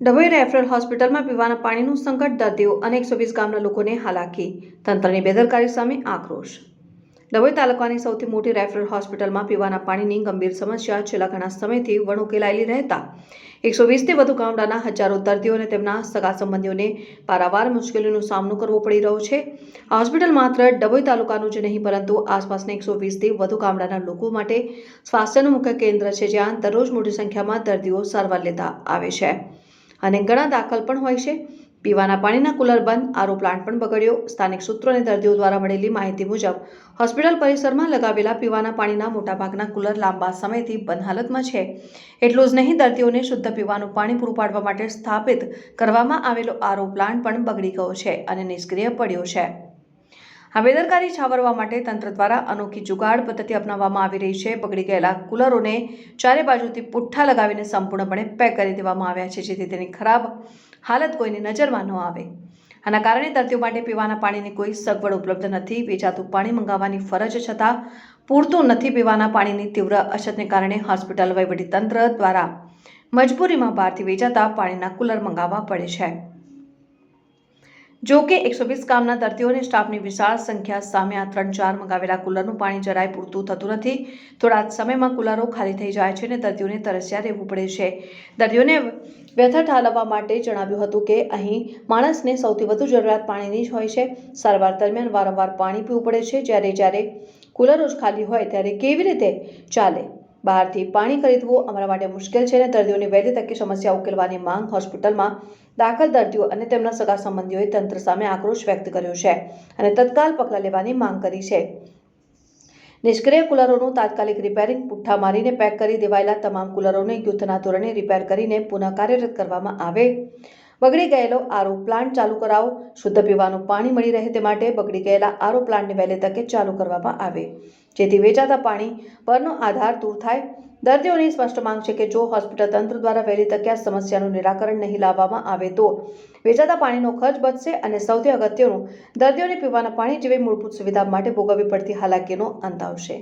Dabhoi referral હોસ્પિટલમાં પીવાના પાણીનું સંકટ દર્દીઓ અને એકસો વીસ ગામના લોકોને હાલાકી. તંત્રની બેદરકારી સામે આક્રોશ. ડભોઈ તાલુકાની સૌથી મોટી રેફરલ હોસ્પિટલમાં પીવાના પાણીની ગંભીર સમસ્યા છેલ્લા ઘણા સમયથી વણુકેલાયેલી રહેતા. એકસો વીસથી વધુ ગામડાના હજારો દર્દીઓ અને તેમના સગા સંબંધીઓને પારાવાર મુશ્કેલીનો સામનો કરવો પડી રહ્યો છે. આ હોસ્પિટલ માત્ર ડભોઈ તાલુકાનું જ નહીં, પરંતુ આસપાસના એકસો વીસથી વધુ ગામડાના લોકો માટે સ્વાસ્થ્યનું મુખ્ય કેન્દ્ર છે, જ્યાં દરરોજ મોટી સંખ્યામાં દર્દીઓ સારવાર લેતા આવે છે. અને ઘણા દાખલ પણ હોય છે. પીવાના પાણીના કુલર બંધ, આરો પ્લાન્ટ પણ બગડ્યો. સ્થાનિક સૂત્રો અને દર્દીઓ દ્વારા મળેલી માહિતી મુજબ, હોસ્પિટલ પરિસરમાં લગાવેલા પીવાના પાણીના મોટાભાગના કુલર લાંબા સમયથી બંધ હાલતમાં છે. એટલું જ નહીં, દર્દીઓને શુદ્ધ પીવાનું પાણી પૂરું પાડવા માટે સ્થાપિત કરવામાં આવેલો આરો પ્લાન્ટ પણ બગડી ગયો છે અને નિષ્ક્રિય પડ્યો છે. આ બેદરકારી છાવરવા માટે તંત્ર દ્વારા અનોખી જુગાડ પદ્ધતિ અપનાવવામાં આવી રહી છે. બગડી ગયેલા કુલરોને ચારે બાજુથી પુઠ્ઠા લગાવીને સંપૂર્ણપણે પેક કરી દેવામાં આવ્યા છે, જેથી તેની ખરાબ હાલત કોઈની નજરમાં ન આવે. આના કારણે દર્દીઓ માટે પીવાના પાણીની કોઈ સગવડ ઉપલબ્ધ નથી. વેચાતું પાણી મંગાવવાની ફરજ છતાં પૂરતું નથી. પીવાના પાણીની તીવ્ર અછતને કારણે હોસ્પિટલ વહીવટીતંત્ર દ્વારા મજબૂરીમાં બહારથી વેચાતા પાણીના કુલર મંગાવવા પડે છે. જો કે એકસો વીસ ગામના દર્દીઓ અને સ્ટાફની વિશાળ સંખ્યા સામે આ ત્રણ ચાર મંગાવેલા કુલરનું પાણી જરાય પૂરતું થતું નથી. થોડા સમયમાં કુલરો ખાલી થઈ જાય છે અને દર્દીઓને તરસ્યા રહેવું પડે છે. દર્દીઓને વ્યથા ઠાલવવા માટે જણાવ્યું હતું કે અહીં માણસને સૌથી વધુ જરૂરિયાત પાણીની જ હોય છે. સારવાર દરમિયાન વારંવાર પાણી પીવું પડે છે. જ્યારે જ્યારે કુલરો જ ખાલી હોય ત્યારે કેવી રીતે ચાલે? બહારથી પાણી ખરીદવું અમારા માટે મુશ્કેલ છે અને દર્દીઓની વહેલી તકે સમસ્યા ઉકેલવાની માંગ હોસ્પિટલમાં દાખલ દર્દીઓ અને તેમના સગા સંબંધીઓએ તંત્ર સામે આક્રોશ વ્યક્ત કર્યો છે અને તત્કાલ પગલાં લેવાની માંગ કરી છે. નિષ્ક્રિય કુલરોનું તાત્કાલિક રિપેરિંગ પુઠ્ઠા મારીને પેક કરી દેવાયેલા તમામ કુલરોને યુદ્ધના ધોરણે રિપેર કરીને પુનઃ કાર્યરત કરવામાં આવે. બગડી ગયેલો આરો પ્લાન્ટ ચાલુ કરાવો. શુદ્ધ પીવાનું પાણી મળી રહે તે માટે બગડી ગયેલા આરો પ્લાન્ટને વહેલી તકે ચાલુ કરવામાં આવે. જેથી વેચાતા પાણી પરનો આધાર દૂર થાય. દર્દીઓની સ્પષ્ટ માંગ છે કે જો હોસ્પિટલ તંત્ર દ્વારા વહેલી તકે આ સમસ્યાનું નિરાકરણ નહીં લાવવામાં આવે તો વેચાતા પાણીનો ખર્ચ બચશે અને સૌથી અગત્યનું, દર્દીઓને પીવાના પાણી જેવી મૂળભૂત સુવિધા માટે ભોગવવી પડતી હાલાકીનો અંત આવશે.